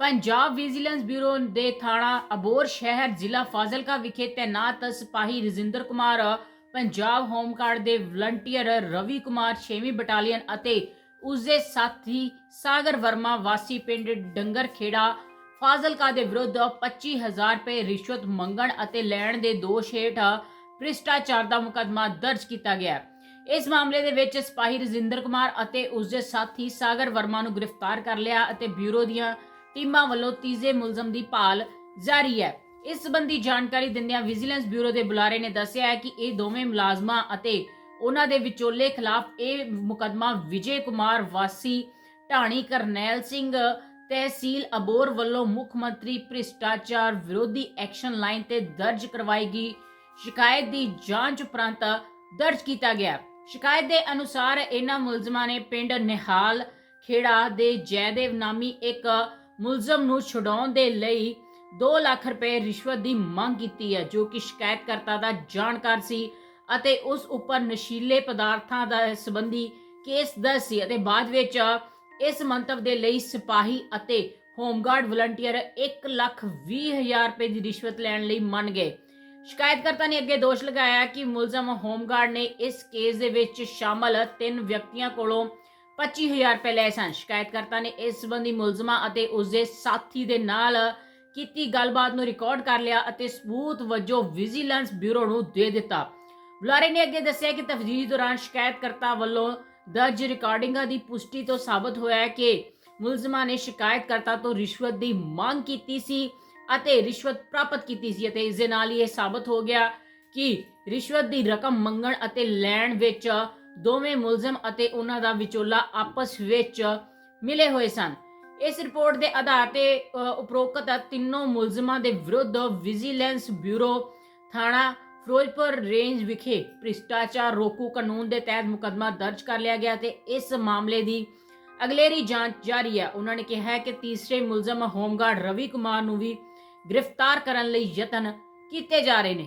Punjab vigilance bureau ਦੇ ਥਾਣਾ ਅਬੋਰ ਸ਼ਹਿਰ ਜ਼ਿਲ੍ਹਾ ਫਾਜ਼ਿਲਕਾ ਵਿਖੇ ਤੈਨਾਤ ਸਿਪਾਹੀ ਰਜਿੰਦਰ ਕੁਮਾਰ, ਪੰਜਾਬ ਹੋਮਗਾਰਡ ਦੇ ਵਲੰਟੀਅਰ ਰਵੀ ਕੁਮਾਰ 6ਵੀਂ ਬਟਾਲੀਅਨ ਅਤੇ ਉਸ ਦੇ ਸਾਥੀ ਸਾਗਰ ਵਰਮਾ, ਵਾਸੀ ਪਿੰਡ ਡੰਗਰ ਖੇੜਾ ਫਾਜ਼ਿਲਕਾ ਦੇ ਵਿਰੁੱਧ 25000 ਰੁਪਏ ਰਿਸ਼ਵਤ ਮੰਗਣ ਅਤੇ ਲੈਣ ਦੇ ਦੋਸ਼ ਹੇਠ ਭ੍ਰਿਸ਼ਟਾਚਾਰ ਦਾ ਮੁਕੱਦਮਾ ਦਰਜ ਕੀਤਾ ਗਿਆ ਇਸ ਮਾਮਲੇ ਦੇ ਵਿੱਚ ਸਿਪਾਹੀ ਰਜਿੰਦਰ ਕੁਮਾਰ ਅਤੇ ਉਸ ਦੇ ਸਾਥੀ ਸਾਗਰ ਵਰਮਾ ਨੂੰ ਗ੍ਰਿਫਤਾਰ ਕਰ ਲਿਆ ਅਤੇ ਬਿਊਰੋ ਦੀਆਂ ਟੀਮਾਂ ਵੱਲੋਂ ਤੀਜੇ ਮੁਲਜ਼ਮ ਦੀ ਭਾਲ ਜਾਰੀ ਹੈ। ਇਸ ਸੰਬੰਧੀ ਜਾਣਕਾਰੀ ਦਿੰਦਿਆਂ ਵਿਜੀਲੈਂਸ ਬਿਊਰੋ ਦੇ ਬੁਲਾਰੇ ਨੇ ਦੱਸਿਆ ਹੈ ਕਿ ਇਹ ਦੋਵੇਂ ਮੁਲਾਜ਼ਮਾਂ ਅਤੇ ਉਹਨਾਂ ਦੇ ਵਿਚੋਲੇ ਖਿਲਾਫ ਇਹ ਮੁਕੱਦਮਾ ਵਿਜੇ ਕੁਮਾਰ, ਵਾਸੀ ਢਾਣੀ, ਕਰਨੈਲ ਸਿੰਘ, ਤਹਿਸੀਲ ਅਬੋਰ ਵੱਲੋਂ ਮੁੱਖ ਮੰਤਰੀ ਭ੍ਰਿਸ਼ਟਾਚਾਰ ਵਿਰੋਧੀ ਐਕਸ਼ਨ ਲਾਈਨ ਤੇ ਦਰਜ ਕਰਵਾਈ ਗਈ ਸ਼ਿਕਾਇਤ ਦੀ ਜਾਂਚ ਉਪਰੰਤ ਦਰਜ ਕੀਤਾ ਗਿਆ ਸ਼ਿਕਾਇਤ ਦੇ ਅਨੁਸਾਰ ਇਹਨਾਂ ਮੁਲਜ਼ਮਾਂ ਨੇ ਪਿੰਡ ਨਿਹਾਲ ਖੇੜਾ ਦੇ ਜੈਦੇਵ ਨਾਮੀ ਇੱਕ ਮੁਲਜ਼ਮ ਨੂੰ ਛੁਡਾਉਣ ਦੇ ਲਈ 2 ਲੱਖ ਰੁਪਏ ਰਿਸ਼ਵਤ ਦੀ ਮੰਗ ਕੀਤੀ ਹੈ, ਜੋ ਕਿ ਸ਼ਿਕਾਇਤਕਰਤਾ ਦਾ ਜਾਣਕਾਰ ਸੀ ਅਤੇ ਉਸ ਉੱਪਰ ਨਸ਼ੀਲੇ ਪਦਾਰਥਾਂ ਦਾ ਸੰਬੰਧੀ ਕੇਸ ਦਰਜ ਸੀ ਅਤੇ ਬਾਅਦ ਵਿੱਚ ਇਸ ਮੰਤਵ ਦੇ ਲਈ ਸਿਪਾਹੀ ਅਤੇ ਹੋਮਗਾਰਡ ਵਲੰਟੀਅਰ 1 ਲੱਖ 20 ਹਜ਼ਾਰ ਰੁਪਏ ਦੀ ਰਿਸ਼ਵਤ ਲੈਣ ਲਈ ਮੰਨ ਗਏ। ਸ਼ਿਕਾਇਤਕਰਤਾ ਨੇ ਅੱਗੇ ਦੋਸ਼ ਲਗਾਇਆ ਕਿ ਮੁਲਜ਼ਮ ਹੋਮਗਾਰਡ ਨੇ ਇਸ ਕੇਸ ਦੇ ਵਿੱਚ ਸ਼ਾਮਲ ਤਿੰਨ ਵਿਅਕਤੀਆਂ ਕੋਲੋਂ 25000 ਰੁਪਏ ਲਏ ਸਨ। ਸ਼ਿਕਾਇਤਕਰਤਾ ਨੇ ਇਸ ਸੰਬੰਧੀ ਮੁਲਜ਼ਮਾਂ ਅਤੇ ਉਸ ਦੇ ਸਾਥੀ ਦੇ ਨਾਲ ਕੀਤੀ ਗੱਲਬਾਤ ਨੂੰ ਰਿਕਾਰਡ ਕਰ ਲਿਆ ਅਤੇ ਸਬੂਤ ਵਜੋਂ ਵਿਜੀਲੈਂਸ ਬਿਊਰੋ ਨੂੰ ਦੇ ਦਿੱਤਾ। ਬੁਲਾਰੇ ਨੇ ਅੱਗੇ ਦੱਸਿਆ ਕਿ ਤਫਤੀਸ਼ ਦੌਰਾਨ ਸ਼ਿਕਾਇਤਕਰਤਾ ਵੱਲੋਂ ਦਰਜ ਰਿਕਾਰਡਿੰਗਾਂ ਦੀ ਪੁਸ਼ਟੀ ਤੋਂ ਸਾਬਤ ਹੋਇਆ ਹੈ ਕਿ ਮੁਲਜ਼ਮਾਂ ਨੇ ਸ਼ਿਕਾਇਤਕਰਤਾ ਤੋਂ ਰਿਸ਼ਵਤ ਦੀ ਮੰਗ ਕੀਤੀ ਸੀ ਅਤੇ ਰਿਸ਼ਵਤ ਪ੍ਰਾਪਤ ਕੀਤੀ ਸੀ ਅਤੇ ਇਸ ਦੇ ਨਾਲ ਹੀ ਇਹ ਸਾਬਤ ਹੋ ਗਿਆ ਕਿ ਰਿਸ਼ਵਤ ਦੀ ਰਕਮ ਮੰਗਣ ਅਤੇ ਲੈਣ ਵਿੱਚ ਦੋਵੇਂ ਮੁਲਜ਼ਮ ਅਤੇ ਉਹਨਾਂ ਦਾ ਵਿਚੋਲਾ ਆਪਸ ਵਿੱਚ ਮਿਲੇ ਹੋਏ ਸਨ। ਇਸ ਰਿਪੋਰਟ ਦੇ ਆਧਾਰ ਤੇ ਉਪਰੋਕਤ ਤਿੰਨੋਂ ਮੁਲਜ਼ਮਾਂ ਦੇ ਵਿਰੁੱਧ ਵਿਜੀਲੈਂਸ ਬਿਊਰੋ ਥਾਣਾ ਫਿਰੋਜ਼ਪੁਰ ਰੇਂਜ ਵਿਖੇ ਭ੍ਰਿਸ਼ਟਾਚਾਰ ਰੋਕੂ ਕਾਨੂੰਨ ਦੇ ਤਹਿਤ ਮੁਕੱਦਮਾ ਦਰਜ ਕਰ ਲਿਆ ਗਿਆ ਤੇ ਇਸ ਮਾਮਲੇ ਦੀ ਅਗਲੇਰੀ ਜਾਂਚ ਜਾਰੀ ਹੈ। ਉਹਨਾਂ ਨੇ ਕਿਹਾ ਕਿ ਤੀਸਰੇ ਮੁਲਜ਼ਮ ਹੋਮਗਾਰਡ ਰਵੀ ਕੁਮਾਰ ਨੂੰ ਵੀ ਗ੍ਰਿਫਤਾਰ ਕਰਨ ਲਈ ਯਤਨ ਕੀਤੇ ਜਾ ਰਹੇ ਨੇ।